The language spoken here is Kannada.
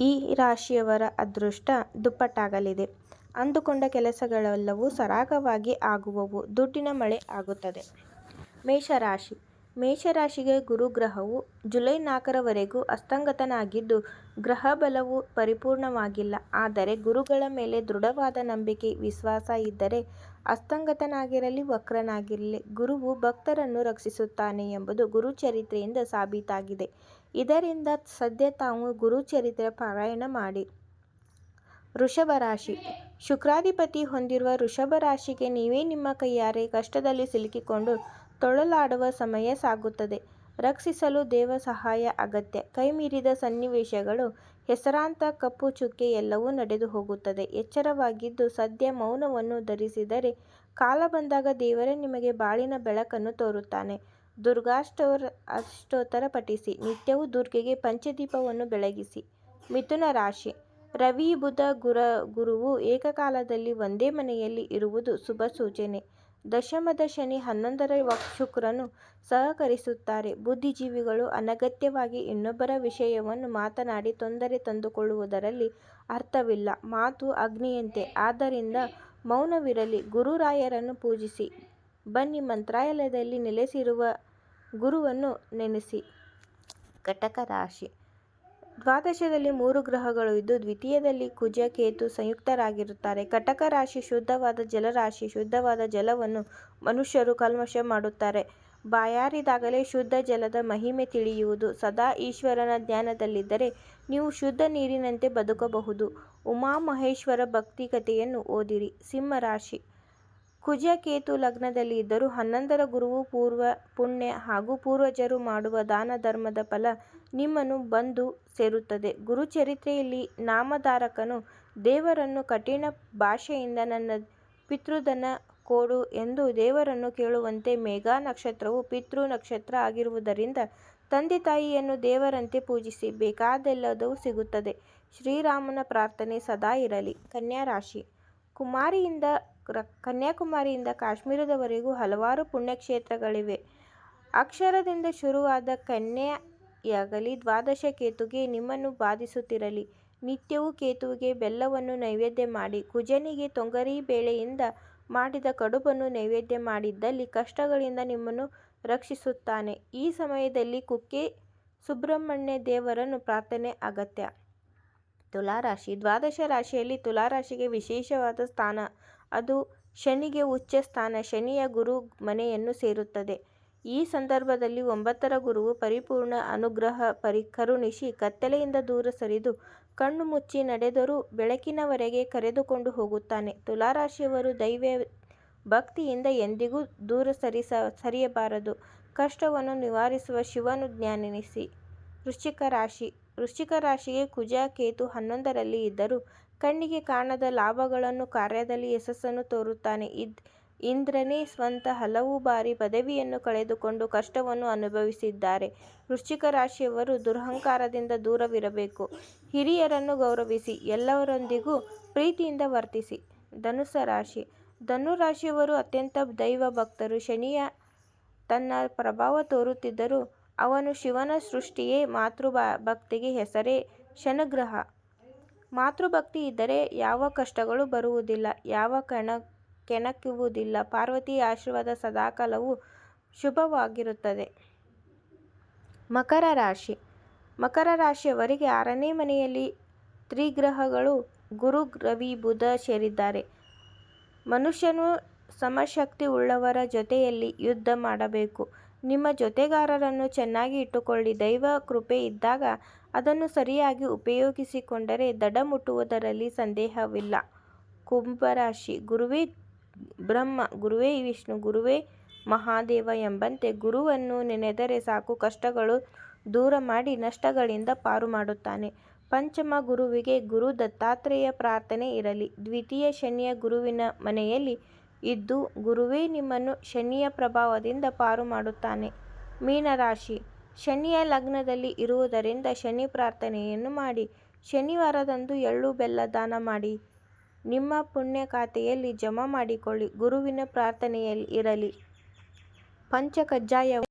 ಈ ರಾಶಿಯವರ ಅದೃಷ್ಟ ದುಪ್ಪಟ್ಟಾಗಲಿದೆ. ಅಂದುಕೊಂಡ ಕೆಲಸಗಳೆಲ್ಲವೂ ಸರಾಗವಾಗಿ ಆಗುವವು. ದುಡ್ಡಿನ ಮಳೆ ಆಗುತ್ತದೆ. ಮೇಷರಾಶಿ: ಮೇಷರಾಶಿಗೆ ಗುರುಗ್ರಹವು ಜುಲೈ ನಾಲ್ಕರವರೆಗೂ ಅಸ್ತಂಗತನಾಗಿದ್ದು ಗ್ರಹಬಲವು ಪರಿಪೂರ್ಣವಾಗಿಲ್ಲ. ಆದರೆ ಗುರುಗಳ ಮೇಲೆ ದೃಢವಾದ ನಂಬಿಕೆ, ವಿಶ್ವಾಸ ಇದ್ದರೆ ಅಸ್ತಂಗತನಾಗಿರಲಿ ವಕ್ರನಾಗಿರಲಿ ಗುರುವು ಭಕ್ತರನ್ನು ರಕ್ಷಿಸುತ್ತಾನೆ ಎಂಬುದು ಗುರುಚರಿತ್ರೆಯಿಂದ ಸಾಬೀತಾಗಿದೆ. ಇದರಿಂದ ಸದ್ಯ ತಾವು ಗುರುಚರಿತ್ರೆ ಪಾರಾಯಣ ಮಾಡಿ. ವೃಷಭ ರಾಶಿ: ಶುಕ್ರಾಧಿಪತಿ ಹೊಂದಿರುವ ವೃಷಭ ರಾಶಿಗೆ ನೀವೇ ನಿಮ್ಮ ಕೈಯಾರೆ ಕಷ್ಟದಲ್ಲಿ ಸಿಲುಕಿಕೊಂಡು ತೊಳಲಾಡುವ ಸಮಯ ಸಾಗುತ್ತದೆ. ರಕ್ಷಿಸಲು ದೇವ ಸಹಾಯ ಅಗತ್ಯ. ಕೈಮೀರಿದ ಸನ್ನಿವೇಶಗಳು, ಹೆಸರಾಂತ ಕಪ್ಪು ಚುಕ್ಕೆ ಎಲ್ಲವೂ ನಡೆದು ಹೋಗುತ್ತದೆ. ಎಚ್ಚರವಾಗಿದ್ದು ಸದ್ಯ ಮೌನವನ್ನು ಧರಿಸಿದರೆ ಕಾಲ ಬಂದಾಗ ದೇವರೇ ನಿಮಗೆ ಬಾಳಿನ ಬೆಳಕನ್ನು ತೋರುತ್ತಾನೆ. ದುರ್ಗಾಷ್ಟೋತ್ತರ ಪಠಿಸಿ. ನಿತ್ಯವೂ ದುರ್ಗೆಗೆ ಪಂಚದೀಪವನ್ನು ಬೆಳಗಿಸಿ. ಮಿಥುನ ರಾಶಿ: ರವಿ, ಬುಧ, ಗುರುವು ಏಕಕಾಲದಲ್ಲಿ ಒಂದೇ ಮನೆಯಲ್ಲಿ ಇರುವುದು ಶುಭ ಸೂಚನೆ. ದಶಮದ ಶನಿ, ಹನ್ನೊಂದರ ಶುಕ್ರನು ಸಹಕರಿಸುತ್ತಾರೆ. ಬುದ್ಧಿಜೀವಿಗಳು ಅನಗತ್ಯವಾಗಿ ಇನ್ನೊಬ್ಬರ ವಿಷಯವನ್ನು ಮಾತನಾಡಿ ತೊಂದರೆ ತಂದುಕೊಳ್ಳುವುದರಲ್ಲಿ ಅರ್ಥವಿಲ್ಲ. ಮಾತು ಅಗ್ನಿಯಂತೆ. ಆದ್ದರಿಂದ ಮೌನವಿರಲಿ. ಗುರುರಾಯರನ್ನು ಪೂಜಿಸಿ ಬನ್ನಿ ಮಂತ್ರಾಲಯದಲ್ಲಿ ನೆಲೆಸಿರುವ ಗುರುವನ್ನು ನೆನೆಸಿ. ಕಟಕ ರಾಶಿ: ದ್ವಾದಶದಲ್ಲಿ ಮೂರು ಗ್ರಹಗಳು ಇದ್ದು ದ್ವಿತೀಯದಲ್ಲಿ ಕುಜ, ಕೇತು ಸಂಯುಕ್ತರಾಗಿರುತ್ತಾರೆ. ಕಟಕ ರಾಶಿ ಶುದ್ಧವಾದ ಜಲರಾಶಿ. ಶುದ್ಧವಾದ ಜಲವನ್ನು ಮನುಷ್ಯರು ಕಲ್ಮಶ ಮಾಡುತ್ತಾರೆ. ಬಾಯಾರಿದಾಗಲೇ ಶುದ್ಧ ಜಲದ ಮಹಿಮೆ ತಿಳಿಯುವುದು. ಸದಾ ಈಶ್ವರನ ಧ್ಯಾನದಲ್ಲಿದ್ದರೆ ನೀವು ಶುದ್ಧ ನೀರಿನಂತೆ ಬದುಕಬಹುದು. ಉಮಾಮಹೇಶ್ವರ ಭಕ್ತಿ ಕಥೆಯನ್ನು ಓದಿರಿ. ಸಿಂಹ ರಾಶಿ: ಕುಜ, ಕೇತು ಲಗ್ನದಲ್ಲಿ ಇದ್ದರೂ ಹನ್ನೊಂದರ ಗುರುವು ಪೂರ್ವ ಪುಣ್ಯ ಹಾಗೂ ಪೂರ್ವಜರು ಮಾಡುವ ದಾನ ಧರ್ಮದ ಫಲ ನಿಮ್ಮನ್ನು ಬಂದು ಸೇರುತ್ತದೆ. ಗುರುಚರಿತ್ರೆಯಲ್ಲಿ ನಾಮಧಾರಕನು ದೇವರನ್ನು ಕಠಿಣ ಭಾಷೆಯಿಂದ ನನ್ನ ಪಿತೃಧನ ಕೊಡು ಎಂದು ದೇವರನ್ನು ಕೇಳುವಂತೆ ಮೇಘ ನಕ್ಷತ್ರವು ಪಿತೃ ನಕ್ಷತ್ರ ಆಗಿರುವುದರಿಂದ ತಂದೆ ತಾಯಿಯನ್ನು ದೇವರಂತೆ ಪೂಜಿಸಿ ಬೇಕಾದೆಲ್ಲದೂ ಸಿಗುತ್ತದೆ. ಶ್ರೀರಾಮನ ಪ್ರಾರ್ಥನೆ ಸದಾ ಇರಲಿ. ಕನ್ಯಾ ರಾಶಿ: ಕನ್ಯಾಕುಮಾರಿಯಿಂದ ಕಾಶ್ಮೀರದವರೆಗೂ ಹಲವಾರು ಪುಣ್ಯಕ್ಷೇತ್ರಗಳಿವೆ. ಅಕ್ಷರದಿಂದ ಶುರುವಾದ ಕನ್ಯೆಯಾಗಲಿ ದ್ವಾದಶ ಕೇತುಗೆ ನಿಮ್ಮನ್ನು ಬಾಧಿಸುತ್ತಿರಲಿ. ನಿತ್ಯವೂ ಕೇತುವಿಗೆ ಬೆಲ್ಲವನ್ನು ನೈವೇದ್ಯ ಮಾಡಿ. ಕುಜನಿಗೆ ತೊಂಗರಿ ಬೇಳೆಯಿಂದ ಮಾಡಿದ ಕಡುಬನ್ನು ನೈವೇದ್ಯ ಮಾಡಿದಲ್ಲಿ ಕಷ್ಟಗಳಿಂದ ನಿಮ್ಮನ್ನು ರಕ್ಷಿಸುತ್ತಾನೆ. ಈ ಸಮಯದಲ್ಲಿ ಕುಕ್ಕೆ ಸುಬ್ರಹ್ಮಣ್ಯ ದೇವರನ್ನು ಪ್ರಾರ್ಥನೆ ಅಗತ್ಯ. ತುಲಾರಾಶಿ: ದ್ವಾದಶ ರಾಶಿಯಲ್ಲಿ ತುಲಾರಾಶಿಗೆ ವಿಶೇಷವಾದ ಸ್ಥಾನ. ಅದು ಶನಿಗೆ ಉಚ್ಚ ಸ್ಥಾನ. ಶನಿಯ ಗುರು ಮನೆಯನ್ನು ಸೇರುತ್ತದೆ. ಈ ಸಂದರ್ಭದಲ್ಲಿ ಒಂಬತ್ತರ ಗುರುವು ಪರಿಪೂರ್ಣ ಅನುಗ್ರಹ ಕರುಣಿಸಿ ಕತ್ತಲೆಯಿಂದ ದೂರ ಸರಿದು ಕಣ್ಣು ಮುಚ್ಚಿ ನಡೆದರೂ ಬೆಳಕಿನವರೆಗೆ ಕರೆದುಕೊಂಡು ಹೋಗುತ್ತಾನೆ. ತುಲಾರಾಶಿಯವರು ದೈವ ಭಕ್ತಿಯಿಂದ ಎಂದಿಗೂ ದೂರ ಸರಿಯಬಾರದು. ಕಷ್ಟವನ್ನು ನಿವಾರಿಸುವ ಶಿವನು ಜ್ಞಾನಿಸಿ. ವೃಶ್ಚಿಕ ರಾಶಿ: ವೃಶ್ಚಿಕ ರಾಶಿಗೆ ಕುಜ, ಕೇತು ಹನ್ನೊಂದರಲ್ಲಿ ಇದ್ದರೂ ಕಣ್ಣಿಗೆ ಕಾಣದ ಲಾಭಗಳನ್ನು, ಕಾರ್ಯದಲ್ಲಿ ಯಶಸ್ಸನ್ನು ತೋರುತ್ತಾನೆ. ಇಂದ್ರನೇ ಸ್ವಂತ ಹಲವು ಬಾರಿ ಪದವಿಯನ್ನು ಕಳೆದುಕೊಂಡು ಕಷ್ಟವನ್ನು ಅನುಭವಿಸಿದ್ದಾರೆ. ವೃಶ್ಚಿಕ ರಾಶಿಯವರು ದುರಹಂಕಾರದಿಂದ ದೂರವಿರಬೇಕು. ಹಿರಿಯರನ್ನು ಗೌರವಿಸಿ. ಎಲ್ಲರೊಂದಿಗೂ ಪ್ರೀತಿಯಿಂದ ವರ್ತಿಸಿ. ಧನುಸ್ಸು ರಾಶಿ: ಧನು ರಾಶಿಯವರು ಅತ್ಯಂತ ದೈವ ಭಕ್ತರು. ಶನಿಯ ತನ್ನ ಪ್ರಭಾವ ತೋರುತ್ತಿದ್ದರೂ ಅವನು ಶಿವನ ಸೃಷ್ಟಿಯೇ. ಮಾತೃಭಕ್ತಿಗೆ ಹೆಸರೇ ಶನಗ್ರಹ. ಮಾತೃಭಕ್ತಿ ಇದ್ದರೆ ಯಾವ ಕಷ್ಟಗಳು ಬರುವುದಿಲ್ಲ. ಯಾವ ಕೆಣಕುವುದಿಲ್ಲ. ಪಾರ್ವತಿಯ ಆಶೀರ್ವಾದ ಸದಾಕಾಲವೂ ಶುಭವಾಗಿರುತ್ತದೆ. ಮಕರ ರಾಶಿ: ಮಕರ ರಾಶಿಯವರಿಗೆ ಆರನೇ ಮನೆಯಲ್ಲಿ ತ್ರಿಗ್ರಹಗಳು ಗುರು, ರವಿ, ಬುಧ ಸೇರಿದ್ದಾರೆ. ಮನುಷ್ಯನು ಸಮಶಕ್ತಿ ಉಳ್ಳವರ ಜೊತೆಯಲ್ಲಿ ಯುದ್ಧ ಮಾಡಬೇಕು. ನಿಮ್ಮ ಜೊತೆಗಾರರನ್ನು ಚೆನ್ನಾಗಿ ಇಟ್ಟುಕೊಳ್ಳಿ. ದೈವ ಕೃಪೆ ಇದ್ದಾಗ ಅದನ್ನು ಸರಿಯಾಗಿ ಉಪಯೋಗಿಸಿಕೊಂಡರೆ ದಡ ಮುಟ್ಟುವುದರಲ್ಲಿ ಸಂದೇಹವಿಲ್ಲ. ಕುಂಭರಾಶಿ: ಗುರುವೇ ಬ್ರಹ್ಮ, ಗುರುವೇ ವಿಷ್ಣು, ಗುರುವೇ ಮಹಾದೇವ ಎಂಬಂತೆ ಗುರುವನ್ನು ನೆನೆದರೆ ಸಾಕು ಕಷ್ಟಗಳು ದೂರ ಮಾಡಿ ನಷ್ಟಗಳಿಂದ ಪಾರು ಮಾಡುತ್ತಾನೆ. ಪಂಚಮ ಗುರುವಿಗೆ ಗುರು ದತ್ತಾತ್ರೇಯ ಪ್ರಾರ್ಥನೆ ಇರಲಿ. ದ್ವಿತೀಯ ಶನಿಯ ಗುರುವಿನ ಮನೆಯಲ್ಲಿ ಇದ್ದು ಗುರುವೇ ನಿಮ್ಮನ್ನು ಶನಿಯ ಪ್ರಭಾವದಿಂದ ಪಾರು ಮಾಡುತ್ತಾನೆ. ಮೀನ ರಾಶಿ: ಶನಿಯು ಲಗ್ನದಲ್ಲಿ ಇರುವುದರಿಂದ ಶನಿ ಪ್ರಾರ್ಥನೆಯನ್ನು ಮಾಡಿ. ಶನಿವಾರದಂದು ಎಳ್ಳು ಬೆಲ್ಲ ದಾನ ಮಾಡಿ ನಿಮ್ಮ ಪುಣ್ಯ ಖಾತೆಯಲ್ಲಿ ಜಮಾ ಮಾಡಿಕೊಳ್ಳಿ. ಗುರುವಿನ ಪ್ರಾರ್ಥನೆಯಲ್ಲಿ ಪಂಚ ಕಜ್ಜಾಯವನ್ನು